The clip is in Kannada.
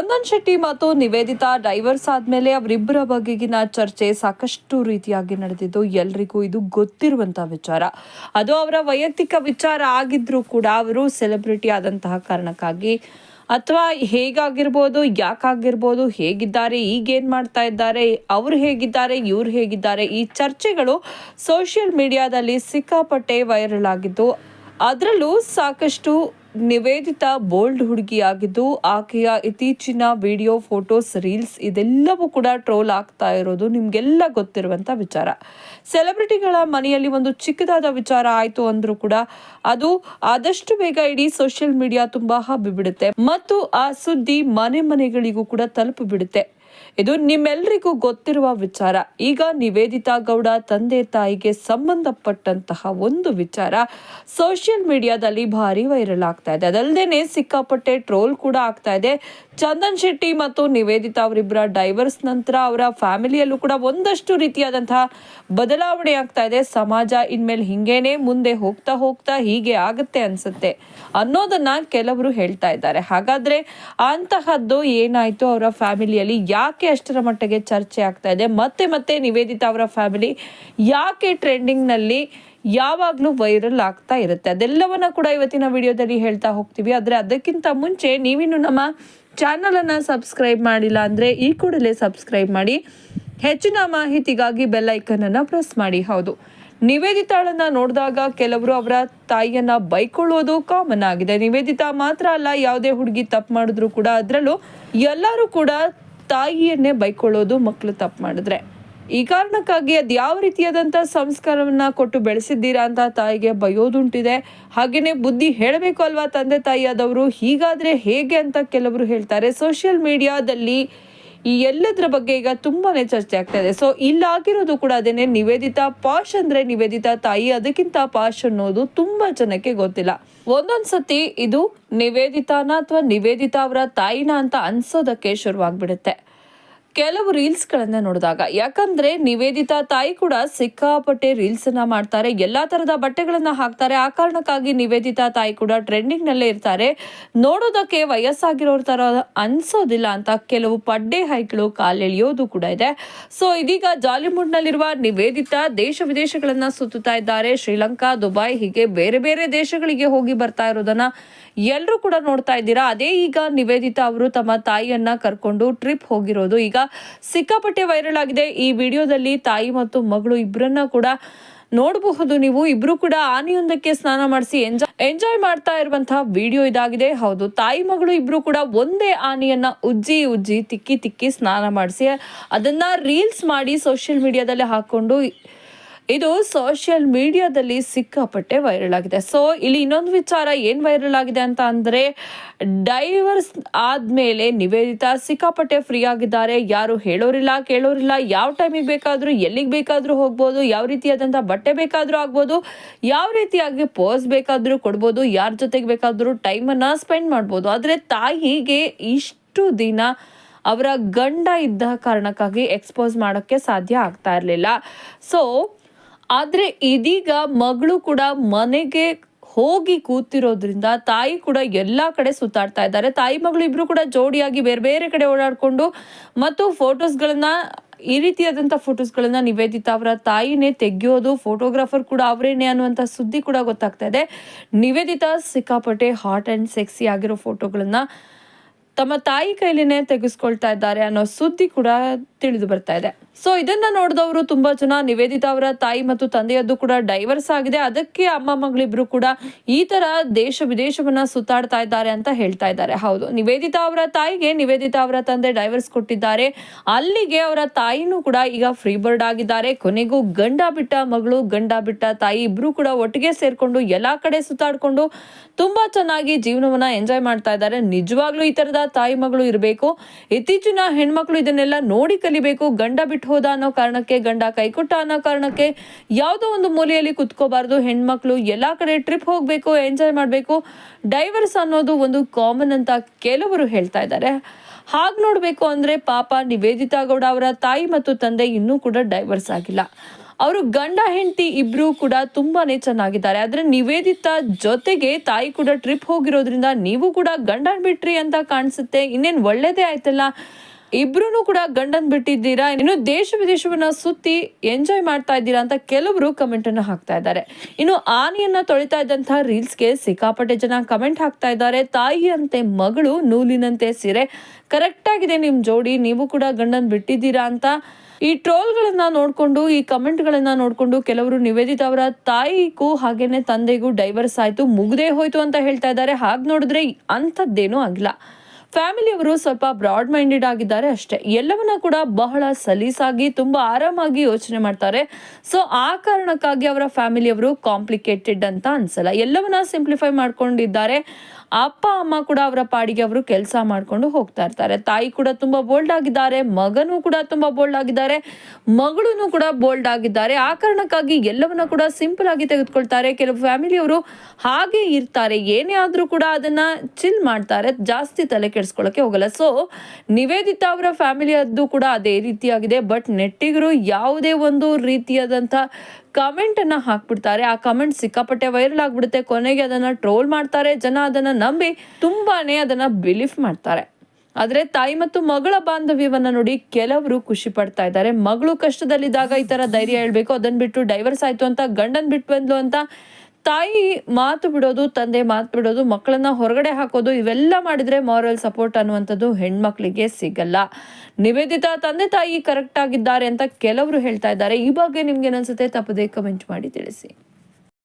ಚಂದನ್ ಶೆಟ್ಟಿ ಮತ್ತು ನಿವೇದಿತಾ ಡೈವರ್ಸ್ ಆದ್ಮೇಲೆ ಅವರಿಬ್ಬರ ಬಗೆಗಿನ ಚರ್ಚೆ ಸಾಕಷ್ಟು ರೀತಿಯಾಗಿ ನಡೆದಿದ್ದು ಎಲ್ರಿಗೂ ಇದು ಗೊತ್ತಿರುವಂತ ವಿಚಾರ. ಅದು ಅವರ ವೈಯಕ್ತಿಕ ವಿಚಾರ ಆಗಿದ್ರೂ ಕೂಡ ಅವರು ಸೆಲೆಬ್ರಿಟಿ ಆದಂತಹ ಕಾರಣಕ್ಕಾಗಿ ಅಥವಾ ಹೇಗಾಗಿರ್ಬೋದು, ಯಾಕಾಗಿರ್ಬೋದು, ಹೇಗಿದ್ದಾರೆ, ಈಗೇನು ಮಾಡ್ತಾ ಇದ್ದಾರೆ, ಅವ್ರು ಹೇಗಿದ್ದಾರೆ, ಇವ್ರು ಹೇಗಿದ್ದಾರೆ, ಈ ಚರ್ಚೆಗಳು ಸೋಷಿಯಲ್ ಮೀಡಿಯಾದಲ್ಲಿ ಸಿಕ್ಕಾಪಟ್ಟೆ ವೈರಲ್ ಆಗಿದ್ದು, ಅದರಲ್ಲೂ ಸಾಕಷ್ಟು ನಿವೇದಿತಾ ಬೋಲ್ಡ್ ಹುಡುಗಿಯಾಗಿದ್ದು, ಆಕೆಯ ಇತ್ತೀಚಿನ ವಿಡಿಯೋ, ಫೋಟೋಸ್, ರೀಲ್ಸ್ ಇದೆಲ್ಲವೂ ಕೂಡ ಟ್ರೋಲ್ ಆಗ್ತಾ ಇರೋದು ನಿಮಗೆಲ್ಲ ಗೊತ್ತಿರುವಂತ ವಿಚಾರ. ಸೆಲೆಬ್ರಿಟಿಗಳ ಮನೆಯಲ್ಲಿ ಒಂದು ಚಿಕ್ಕದಾದ ವಿಚಾರ ಆಯಿತು ಅಂದ್ರೂ ಕೂಡ ಅದು ಆದಷ್ಟು ಬೇಗ ಇಡೀ ಸೋಷಿಯಲ್ ಮೀಡಿಯಾ ತುಂಬಾ ಹಬ್ಬಿಬಿಡುತ್ತೆ. ಮತ್ತು ಆ ಸುದ್ದಿ ಮನೆ ಮನೆಗಳಿಗೂ ಕೂಡ ತಲುಪಿಬಿಡುತ್ತೆ. ಇದು ನಿಮ್ಮೆಲ್ಲರಿಗೂ ಗೊತ್ತಿರುವ ವಿಚಾರ. ಈಗ ನಿವೇದಿತಾ ಗೌಡ ತಂದೆ ತಾಯಿಗೆ ಸಂಬಂಧಪಟ್ಟಂತಹ ಒಂದು ವಿಚಾರ ಸೋಷಿಯಲ್ ಮೀಡಿಯಾದಲ್ಲಿ ಭಾರಿ ವೈರಲ್ ಆಗ್ತಾ ಇದೆ. ಅದಲ್ಲದೆ ಸಿಕ್ಕಾಪಟ್ಟೆ ಟ್ರೋಲ್ ಕೂಡ ಆಗ್ತಾ ಇದೆ. ಚಂದನ್ ಶೆಟ್ಟಿ ಮತ್ತು ನಿವೇದಿತಾ ಅವರಿಬ್ಬರ ಡೈವರ್ಸ್ ನಂತರ ಅವರ ಫ್ಯಾಮಿಲಿಯಲ್ಲೂ ಕೂಡ ಒಂದಷ್ಟು ರೀತಿಯಾದಂತಹ ಬದಲಾವಣೆ ಆಗ್ತಾ ಇದೆ. ಸಮಾಜ ಇನ್ಮೇಲೆ ಹಿಂಗೇನೆ ಮುಂದೆ ಹೋಗ್ತಾ ಹೋಗ್ತಾ ಹೀಗೆ ಆಗುತ್ತೆ ಅನ್ಸುತ್ತೆ ಅನ್ನೋದನ್ನ ಕೆಲವರು ಹೇಳ್ತಾ ಇದ್ದಾರೆ. ಹಾಗಾದ್ರೆ ಅಂತಹದ್ದು ಏನಾಯ್ತು ಅವರ ಫ್ಯಾಮಿಲಿಯಲ್ಲಿ? ಯಾಕೆ ಅಷ್ಟರ ಮಟ್ಟಿಗೆ ಚರ್ಚೆ ಆಗ್ತಾ ಇದೆ? ಮತ್ತೆ ಮತ್ತೆ ನಿವೇದಿತಾ ಅವರ ಫ್ಯಾಮಿಲಿ ಯಾಕೆ ಟ್ರೆಂಡಿಂಗ್ನಲ್ಲಿ ಯಾವಾಗ್ಲೂ ವೈರಲ್ ಆಗ್ತಾ ಇರುತ್ತೆ? ಅದೆಲ್ಲವನ್ನ ಕೂಡ ಇವತ್ತಿನ ವಿಡಿಯೋದಲ್ಲಿ ಹೇಳ್ತಾ ಹೋಗ್ತೀವಿ. ಆದರೆ ಅದಕ್ಕಿಂತ ಮುಂಚೆ ನೀವಿನ್ನು ನಮ್ಮ ಚಾನಲನ್ನು ಸಬ್ಸ್ಕ್ರೈಬ್ ಮಾಡಿಲ್ಲ ಅಂದ್ರೆ ಈ ಕೂಡಲೇ ಸಬ್ಸ್ಕ್ರೈಬ್ ಮಾಡಿ. ಹೆಚ್ಚಿನ ಮಾಹಿತಿಗಾಗಿ ಬೆಲ್ ಐಕನನ್ನು ಅನ್ನ ಪ್ರೆಸ್ ಮಾಡಿ. ಹೌದು. ನಿವೇದಿತಾಳನ್ನ ನೋಡಿದಾಗ ಕೆಲವರು ಅವರ ತಾಯಿಯನ್ನ ಬೈಕೊಳ್ಳೋದು ಕಾಮನ್ ಆಗಿದೆ. ನಿವೇದಿತಾ ಮಾತ್ರ ಅಲ್ಲ, ಯಾವುದೇ ಹುಡುಗಿ ತಪ್ಪು ಮಾಡಿದ್ರು ಕೂಡ ಅದರಲ್ಲೂ ಎಲ್ಲರೂ ಕೂಡ ತಾಯಿಯನ್ನೇ ಬೈಕೊಳ್ಳೋದು ಮಕ್ಕಳು ತಪ್ಪು ಮಾಡಿದ್ರೆ. ಈ ಕಾರಣಕ್ಕಾಗಿ ಅದು ಯಾವ ರೀತಿಯಾದಂಥ ಸಂಸ್ಕಾರವನ್ನ ಕೊಟ್ಟು ಬೆಳೆಸಿದ್ದೀರಾ ಅಂತ ತಾಯಿಗೆ ಬಯೋದುಂಟಿದೆ. ಹಾಗೆಯೇ ಬುದ್ಧಿ ಹೇಳಬೇಕು ಅಲ್ವಾ ತಂದೆ ತಾಯಿಯಾದವರು? ಹೀಗಾದ್ರೆ ಹೇಗೆ ಅಂತ ಕೆಲವರು ಹೇಳ್ತಾರೆ. ಸೋಷಿಯಲ್ ಮೀಡಿಯಾದಲ್ಲಿ ಈ ಎಲ್ಲದರ ಬಗ್ಗೆ ಈಗ ತುಂಬಾನೇ ಚರ್ಚೆ ಆಗ್ತಾ ಇದೆ. ಸೊ ಇಲ್ಲಾಗಿರೋದು ಕೂಡ ಅದೇನೆ ನಿವೇದಿತ ಪಾಶ್ ಅಂದ್ರೆ ನಿವೇದಿತ ತಾಯಿ. ಅದಕ್ಕಿಂತ ಪಾಶ್ ಅನ್ನೋದು ತುಂಬಾ ಜನಕ್ಕೆ ಗೊತ್ತಿಲ್ಲ. ಒಂದೊಂದ್ಸತಿ ಇದು ನಿವೇದಿತಾನ ಅಥವಾ ನಿವೇದಿತಾ ಅವರ ತಾಯಿನ ಅಂತ ಅನ್ಸೋದಕ್ಕೆ ಶುರುವಾಗ್ಬಿಡುತ್ತೆ. ಕೆಲವು ರೀಲ್ಸ್ ಗಳನ್ನ ನೋಡಿದಾಗ, ಯಾಕಂದ್ರೆ ನಿವೇದಿತಾ ತಾಯಿ ಕೂಡ ಸಿಕ್ಕಾಪಟ್ಟೆ ರೀಲ್ಸ್ ಅನ್ನ ಮಾಡ್ತಾರೆ, ಎಲ್ಲಾ ತರದ ಬಟ್ಟೆಗಳನ್ನ ಹಾಕ್ತಾರೆ. ಆ ಕಾರಣಕ್ಕಾಗಿ ನಿವೇದಿತಾ ತಾಯಿ ಕೂಡ ಟ್ರೆಂಡಿಂಗ್ ನಲ್ಲೇ ಇರ್ತಾರೆ. ನೋಡೋದಕ್ಕೆ ವಯಸ್ಸಾಗಿರೋರ್ ತರ ಅನ್ಸೋದಿಲ್ಲ ಅಂತ ಕೆಲವು ಪಡ್ಡೆ ಹೈಗಳು ಕಾಲೆಳೆಯೋದು ಕೂಡ ಇದೆ. ಸೊ, ಇದೀಗ ಜಾಲಿವುಡ್ ನಲ್ಲಿರುವ ನಿವೇದಿತಾ ದೇಶ ವಿದೇಶಗಳನ್ನ ಸುತ್ತುತ್ತಾ ಇದ್ದಾರೆ. ಶ್ರೀಲಂಕಾ ದುಬೈ ಹೀಗೆ ಬೇರೆ ಬೇರೆ ದೇಶಗಳಿಗೆ ಹೋಗಿ ಬರ್ತಾ ಇರೋದನ್ನ ಎಲ್ಲರೂ ಕೂಡ ನೋಡ್ತಾ ಇದ್ದೀರಾ? ಅದೇ ಈಗ ನಿವೇದಿತಾ ಅವರು ತಮ್ಮ ತಾಯಿಯನ್ನ ಕರ್ಕೊಂಡು ಟ್ರಿಪ್ ಹೋಗಿರೋದು. ಈಗ ಸಿಕ್ಕಾಪಟ್ಟೆ ವೈರಲ್ ಆಗಿದೆ. ಈ ವಿಡಿಯೋದಲ್ಲಿ ತಾಯಿ ಮತ್ತು ಮಗಳು ಇಬ್ಬರನ್ನ ಕೂಡ ನೋಡಬಹುದು ನೀವು. ಇಬ್ರು ಕೂಡ ಆನೆಯೊಂದಕ್ಕೆ ಸ್ನಾನ ಮಾಡಿಸಿ ಎಂಜಾಯ್ ಎಂಜಾಯ್ ಮಾಡ್ತಾ ಇರುವಂತಹ ವಿಡಿಯೋ ಇದಾಗಿದೆ. ಹೌದು, ತಾಯಿ ಮಗಳು ಇಬ್ರು ಕೂಡ ಒಂದೇ ಆನೆಯನ್ನ ಉಜ್ಜಿ ಉಜ್ಜಿ ತಿಕ್ಕಿ ತಿಕ್ಕಿ ಸ್ನಾನ ಮಾಡಿಸಿ, ಅದನ್ನ ರೀಲ್ಸ್ ಮಾಡಿ ಸೋಷಿಯಲ್ ಮೀಡಿಯಾದಲ್ಲಿ ಹಾಕೊಂಡು ಇದು ಸೋಷಿಯಲ್ ಮೀಡಿಯಾದಲ್ಲಿ ಸಿಕ್ಕಾಪಟ್ಟೆ ವೈರಲ್ ಆಗಿದೆ. ಸೊ ಇಲ್ಲಿ ಇನ್ನೊಂದು ವಿಚಾರ ಏನ್ ವೈರಲ್ ಆಗಿದೆ ಅಂತ ಅಂದ್ರೆ ಡೈವರ್ಸ್ ಆದ್ಮೇಲೆ ನಿವೇದಿತಾ ಸಿಕ್ಕಾಪಟ್ಟೆ ಫ್ರೀ ಆಗಿದ್ದಾರೆ. ಯಾರು ಹೇಳೋರಿಲ್ಲ, ಕೇಳೋರಿಲ್ಲ, ಯಾವ ಟೈಮಿಗೆ ಬೇಕಾದ್ರೂ, ಎಲ್ಲಿಗೆ ಬೇಕಾದ್ರೂ ಹೋಗ್ಬೋದು, ಯಾವ ರೀತಿಯಾದಂಥ ಬಟ್ಟೆ ಬೇಕಾದ್ರೂ ಆಗ್ಬೋದು, ಯಾವ ರೀತಿಯಾಗಿ ಪೋಸ್ ಬೇಕಾದ್ರೂ ಕೊಡ್ಬೋದು, ಯಾರ ಜೊತೆಗೆ ಬೇಕಾದ್ರೂ ಟೈಮನ್ನ ಸ್ಪೆಂಡ್ ಮಾಡ್ಬೋದು. ಆದ್ರೆ ತಾಯಿಗೆ ಇಷ್ಟು ದಿನ ಅವರ ಗಂಡ ಇದ್ದ ಕಾರಣಕ್ಕಾಗಿ ಎಕ್ಸ್ಪೋಸ್ ಮಾಡೋಕ್ಕೆ ಸಾಧ್ಯ ಆಗ್ತಾ ಇರಲಿಲ್ಲ. ಸೊ ಆದ್ರೆ ಇದೀಗ ಮಗಳು ಕೂಡ ಮನೆಗೆ ಹೋಗಿ ಕೂತಿರೋದ್ರಿಂದ ತಾಯಿ ಕೂಡ ಎಲ್ಲಾ ಕಡೆ ಸುತ್ತಾಡ್ತಾ ಇದ್ದಾರೆ. ತಾಯಿ ಮಗಳು ಇಬ್ರು ಕೂಡ ಜೋಡಿಯಾಗಿ ಬೇರೆ ಬೇರೆ ಕಡೆ ಓಡಾಡಿಕೊಂಡು ಮತ್ತು ಫೋಟೋಸ್ಗಳನ್ನ ಈ ರೀತಿಯಾದಂಥ ಫೋಟೋಸ್ಗಳನ್ನ ನಿವೇದಿತಾ ಅವರ ತಾಯಿನೇ ತೆಗೆಯೋದು ಫೋಟೋಗ್ರಾಫರ್ ಕೂಡ ಅವರೇನೆ ಅನ್ನುವಂಥ ಸುದ್ದಿ ಕೂಡ ಗೊತ್ತಾಗ್ತಾ ಇದೆ. ನಿವೇದಿತಾ ಸಿಕ್ಕಾಪಟ್ಟೆ ಹಾಟ್ ಅಂಡ್ ಸೆಕ್ಸಿ ಆಗಿರೋ ಫೋಟೋಗಳನ್ನ ತಮ್ಮ ತಾಯಿ ಕೈಲಿನೇ ತೆಗೆಸ್ಕೊಳ್ತಾ ಇದ್ದಾರೆ ಅನ್ನೋ ಸುದ್ದಿ ಕೂಡ ತಿಳಿದು ಬರ್ತಾ ಇದೆ. ಸೊ ಇದನ್ನ ನೋಡಿದವರು ತುಂಬಾ ಜನ, ನಿವೇದಿತಾ ಅವರ ತಾಯಿ ಮತ್ತು ತಂದೆಯದ್ದು ಕೂಡ ಡೈವರ್ಸ್ ಆಗಿದೆ. ಅದಕ್ಕೆ ಅಮ್ಮ ಮಗಳಿಬ್ರು ಕೂಡ ಈ ತರ ದೇಶ ವಿದೇಶವನ್ನ ಸುತ್ತಾಡ್ತಾ ಇದ್ದಾರೆ ಅಂತ ಹೇಳ್ತಾ ಇದ್ದಾರೆ. ಹೌದು, ನಿವೇದಿತಾ ಅವರ ತಾಯಿಗೆ ನಿವೇದಿತಾ ಅವರ ತಂದೆ ಡೈವರ್ಸ್ ಕೊಟ್ಟಿದ್ದಾರೆ. ಅಲ್ಲಿಗೆ ಅವರ ತಾಯಿನೂ ಕೂಡ ಈಗ ಫ್ರೀ ಬರ್ಡ್ ಆಗಿದ್ದಾರೆ. ಕೊನೆಗೂ ಗಂಡ ಬಿಟ್ಟ ಮಗಳು, ಗಂಡ ಬಿಟ್ಟ ತಾಯಿ ಇಬ್ರು ಕೂಡ ಒಟ್ಟಿಗೆ ಸೇರ್ಕೊಂಡು ಎಲ್ಲಾ ಕಡೆ ಸುತ್ತಾಡ್ಕೊಂಡು ತುಂಬಾ ಚೆನ್ನಾಗಿ ಜೀವನವನ್ನ ಎಂಜಾಯ್ ಮಾಡ್ತಾ ಇದ್ದಾರೆ. ನಿಜವಾಗ್ಲೂ ಈ ತರದ ತಾಯಿ ಮಗಳು ಇರಬೇಕು. ಇತ್ತೀಚಿನ ಹೆಣ್ಮಕ್ಳು ಇದನ್ನೆಲ್ಲ ನೋಡಿ ಕಲಿಬೇಕು, ಗಂಡ ಬಿಟ್ಟು ಹೋದ ಅನ್ನೋ ಕಾರಣಕ್ಕೆ, ಗಂಡ ಕೈಕೊಟ್ಟ ಅನ್ನೋ ಕಾರಣಕ್ಕೆ ಯಾವುದೋ ಒಂದು ಮೂಲೆಯಲ್ಲಿ ಕುತ್ಕೋಬಾರ್ದು. ಹೆಣ್ಮಕ್ಳು ಎಲ್ಲ ಕಡೆ ಟ್ರಿಪ್ ಹೋಗ್ಬೇಕು, ಎಂಜಾಯ್ ಮಾಡಬೇಕು. ಡೈವರ್ಸ್ ಅನ್ನೋದು ಒಂದು ಕಾಮನ್ ಅಂತ ಕೆಲವರು ಹೇಳ್ತಾ ಇದ್ದಾರೆ. ಹಾಗೆ ನೋಡಬೇಕು ಅಂದ್ರೆ ಪಾಪ ನಿವೇದಿತಾ ಗೌಡ ಅವರ ತಾಯಿ ಮತ್ತು ತಂದೆ ಇನ್ನೂ ಕೂಡ ಡೈವರ್ಸ್ ಆಗಿಲ್ಲ. ಅವರು ಗಂಡ ಹೆಂಡತಿ ಇಬ್ರು ಕೂಡ ತುಂಬಾನೇ ಚೆನ್ನಾಗಿದ್ದಾರೆ. ಆದ್ರೆ ನಿವೇದಿತ ಜೊತೆಗೆ ತಾಯಿ ಕೂಡ ಟ್ರಿಪ್ ಹೋಗಿರೋದ್ರಿಂದ ನೀವು ಕೂಡ ಗಂಡನ್ ಬಿಟ್ರಿ ಅಂತ ಕಾಣಿಸುತ್ತೆ. ಇನ್ನೇನ್ ಒಳ್ಳೇದೇ ಆಯ್ತಲ್ಲ? ಇಬ್ರು ಕೂಡ ಗಂಡನ್ ಬಿಟ್ಟಿದ್ದೀರಾ? ಇನ್ನು ದೇಶ ವಿದೇಶವನ್ನ ಸುತ್ತಿ ಎಂಜಾಯ್ ಮಾಡ್ತಾ ಇದ್ದೀರಾ ಅಂತ ಕೆಲವರು ಕಮೆಂಟ್ ಅನ್ನು ಹಾಕ್ತಾ ಇದ್ದಾರೆ. ಇನ್ನು ಆನೆಯನ್ನ ತೊಳಿತಾ ಇದ್ದಂತಹ ರೀಲ್ಸ್ಗೆ ಸಿಕ್ಕಾಪಟ್ಟೆ ಜನ ಕಮೆಂಟ್ ಹಾಕ್ತಾ ಇದ್ದಾರೆ. ತಾಯಿಯಂತೆ ಮಗಳು ನೂಲಿನಂತೆ ಸೀರೆ. ಕರೆಕ್ಟ್ ಆಗಿದೆ ನಿಮ್ ಜೋಡಿ, ನೀವು ಕೂಡ ಗಂಡನ್ ಬಿಟ್ಟಿದ್ದೀರಾ ಅಂತ. ಈ ಟ್ರೋಲ್ಗಳನ್ನ ನೋಡ್ಕೊಂಡು, ಈ ಕಮೆಂಟ್ಗಳನ್ನ ನೋಡ್ಕೊಂಡು ಕೆಲವರು ನಿವೇದಿತ ಅವರ ತಾಯಿಗೂ ಹಾಗೇನೆ ತಂದೆಗೂ ಡೈವರ್ಸ್ ಆಯಿತು, ಮುಗ್ದೇ ಹೋಯ್ತು ಅಂತ ಹೇಳ್ತಾ ಇದ್ದಾರೆ. ಹಾಗೆ ನೋಡಿದ್ರೆ ಅಂಥದ್ದೇನೂ ಆಗಿಲ್ಲ. ಫ್ಯಾಮಿಲಿಯವರು ಸ್ವಲ್ಪ ಬ್ರಾಡ್ ಮೈಂಡೆಡ್ ಆಗಿದ್ದಾರೆ ಅಷ್ಟೇ. ಎಲ್ಲವನ್ನ ಕೂಡ ಬಹಳ ಸಲೀಸಾಗಿ, ತುಂಬಾ ಆರಾಮಾಗಿ ಯೋಚನೆ ಮಾಡ್ತಾರೆ. ಸೊ ಆ ಕಾರಣಕ್ಕಾಗಿ ಅವರ ಫ್ಯಾಮಿಲಿಯವರು ಕಾಂಪ್ಲಿಕೇಟೆಡ್ ಅಂತ ಅನ್ಸಲ್ಲ. ಎಲ್ಲವನ್ನ ಸಿಂಪ್ಲಿಫೈ ಮಾಡ್ಕೊಂಡಿದ್ದಾರೆ. ಅಪ್ಪ, ಅಮ್ಮ ಕೂಡ ಅವರ ಪಾಡಿಗೆ ಅವರು ಕೆಲಸ ಮಾಡ್ಕೊಂಡು ಹೋಗ್ತಾ ಇರ್ತಾರೆ. ತಾಯಿ ಕೂಡ ತುಂಬಾ ಬೋಲ್ಡ್ ಆಗಿದ್ದಾರೆ, ಮಗನೂ ಕೂಡ ತುಂಬಾ ಬೋಲ್ಡ್ ಆಗಿದ್ದಾರೆ ಮಗಳೂ ಕೂಡ ಬೋಲ್ಡ್ ಆಗಿದ್ದಾರೆ. ಆ ಕಾರಣಕ್ಕಾಗಿ ಎಲ್ಲವನ್ನ ಕೂಡ ಸಿಂಪಲ್ ಆಗಿ ತೆಗೆದುಕೊಳ್ತಾರೆ. ಕೆಲವು ಫ್ಯಾಮಿಲಿಯವರು ಹಾಗೆ ಇರ್ತಾರೆ, ಏನೇ ಆದ್ರೂ ಕೂಡ ಅದನ್ನ ಚಿಲ್ ಮಾಡ್ತಾರೆ, ಜಾಸ್ತಿ ತಲೆ ಕೆಡಿಸ್ಕೊಳ್ಳೋಕೆ ಹೋಗಲ್ಲ. ಸೊ ನಿವೇದಿತ ಅವರ ಫ್ಯಾಮಿಲಿಯದ್ದು ಕೂಡ ಅದೇ ರೀತಿಯಾಗಿದೆ. ಬಟ್ ನೆಟ್ಟಿಗರು ಯಾವುದೇ ಒಂದು ರೀತಿಯಾದಂಥ ಕಮೆಂಟ್ ಅನ್ನ ಹಾಕ್ಬಿಡ್ತಾರೆ. ಆ ಕಮೆಂಟ್ ಸಿಕ್ಕಾಪಟ್ಟೆ ವೈರಲ್ ಆಗಿಬಿಡುತ್ತೆ. ಕೊನೆಗೆ ಅದನ್ನ ಟ್ರೋಲ್ ಮಾಡ್ತಾರೆ. ಜನ ಅದನ್ನ ನಂಬಿ ತುಂಬಾನೇ ಅದನ್ನ ಬಿಲೀಫ್ ಮಾಡ್ತಾರೆ. ಆದ್ರೆ ತಾಯಿ ಮತ್ತು ಮಗಳ ಬಾಂಧವ್ಯವನ್ನು ನೋಡಿ ಕೆಲವರು ಖುಷಿ ಪಡ್ತಾ ಇದ್ದಾರೆ. ಮಗಳು ಕಷ್ಟದಲ್ಲಿದ್ದಾಗ ಈ ತರ ಧೈರ್ಯ ಹೇಳಬೇಕು. ಅದನ್ನು ಬಿಟ್ಟು ಡೈವರ್ಸ್ ಆಯ್ತು ಅಂತ ಗಂಡನ್ ಬಿಟ್ಟು ಬಂದ್ಲು ಅಂತ ತಾಯಿ ಮಾತು ಬಿಡೋದು, ತಂದೆ ಮಾತು ಬಿಡೋದು, ಮಕ್ಕಳನ್ನ ಹೊರಗಡೆ ಹಾಕೋದು, ಇವೆಲ್ಲ ಮಾಡಿದ್ರೆ ಮಾರಲ್ ಸಪೋರ್ಟ್ ಅನ್ನುವಂಥದ್ದು ಹೆಣ್ಮಕ್ಳಿಗೆ ಸಿಗಲ್ಲ. ನಿವೇದಿತಾ ತಂದೆ ತಾಯಿ ಕರೆಕ್ಟ್ ಆಗಿದ್ದಾರೆ ಅಂತ ಕೆಲವರು ಹೇಳ್ತಾ ಇದ್ದಾರೆ. ಈ ಬಗ್ಗೆ ನಿಮ್ಗೆ ಏನನ್ಸುತ್ತೆ ತಪ್ಪದೇ ಕಮೆಂಟ್ ಮಾಡಿ ತಿಳಿಸಿ.